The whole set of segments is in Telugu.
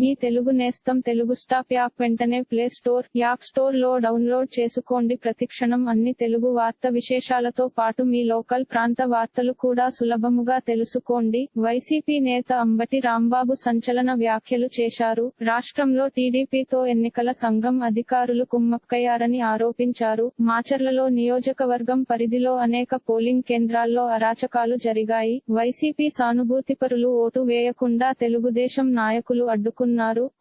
మీ తెలుగు నేస్తం తెలుగు స్టాప్ యాప్ వెంటనే ప్లే స్టోర్ యాప్ స్టోర్లో డౌన్లోడ్ చేసుకోండి. ప్రతిక్షణం అన్ని తెలుగు వార్త విశేషాలతో పాటు మీ లోకల్ ప్రాంత వార్తలు కూడా సులభముగా తెలుసుకోండి. వైసీపీ నేత అంబటి రాంబాబు సంచలన వ్యాఖ్యలు చేశారు. రాష్ట్రంలో టీడీపీతో ఎన్నికల సంఘం అధికారులు కుమ్మక్కయ్యారని ఆరోపించారు. మాచర్లలో నియోజకవర్గం పరిధిలో అనేక పోలింగ్ కేంద్రాల్లో అరాచకాలు జరిగాయి. వైసీపీ సానుభూతిపరులు ఓటు వేయకుండా తెలుగుదేశం నాయకులు అడ్డుకున్నారు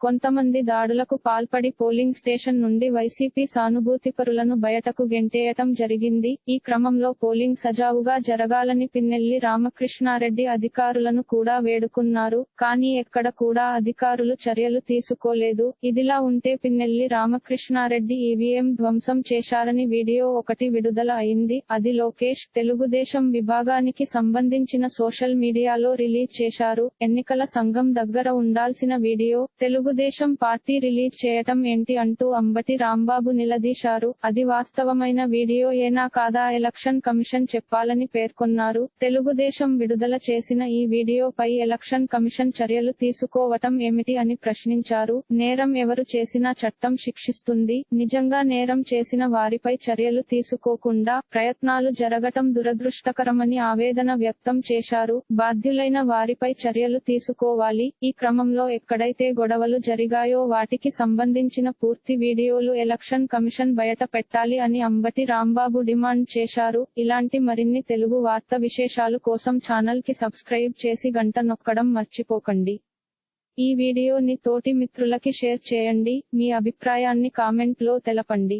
కొంతమంది దాడులకు పాల్పడి పోలింగ్ స్టేషన్ నుండి వైసీపీ సానుభూతిపరులను బయటకు గెంటేయటం జరిగింది. ఈ క్రమంలో పోలింగ్ సజావుగా జరగాలని పిన్నెల్లి రామకృష్ణారెడ్డి అధికారులను కూడా వేడుకున్నారు. కానీ ఎక్కడ కూడా అధికారులు చర్యలు తీసుకోలేదు. ఇదిలా ఉంటే పిన్నెల్లి రామకృష్ణారెడ్డి ఈవీఎం ధ్వంసం చేశారని వీడియో ఒకటి విడుదల అయింది. అది లోకేష్ తెలుగుదేశం విభాగానికి సంబంధించిన సోషల్ మీడియాలో రిలీజ్ చేశారు. ఎన్నికల సంఘం దగ్గర ఉండాల్సిన వీడియో తెలుగుదేశం పార్టీ రిలీజ్ చేయటం ఏంటి అంటూ అంబటి రాంబాబు నిలదీశారు. అది వాస్తవమైన వీడియో ఏనా కాదా ఎలక్షన్ కమిషన్ చెప్పాలని పేర్కొన్నారు. తెలుగుదేశం విడుదల చేసిన ఈ వీడియోపై ఎలక్షన్ కమిషన్ చర్యలు తీసుకోవటం ఏమిటి అని ప్రశ్నించారు. నేరం ఎవరు చేసినా చట్టం శిక్షిస్తుంది. నిజంగా నేరం చేసిన వారిపై చర్యలు తీసుకోకుండా ప్రయత్నాలు జరగటం దురదృష్టకరమని ఆవేదన వ్యక్తం చేశారు. బాధ్యులైన వారిపై చర్యలు తీసుకోవాలి. ఈ క్రమంలో ఎక్కడైతే గొడవలు జరిగాయో వాటికి సంబంధించిన పూర్తి వీడియోలు ఎలక్షన్ కమిషన్ బయట పెట్టాలి అని అంబటి రాంబాబు డిమాండ్ చేశారు. ఇలాంటి మరిన్ని తెలుగు వార్త విశేషాలు కోసం ఛానల్కి సబ్స్క్రైబ్ చేసి గంట నొక్కడం మర్చిపోకండి. ఈ వీడియోని తోటి మిత్రులకి షేర్ చేయండి. మీ అభిప్రాయాన్ని కామెంట్లో తెలపండి.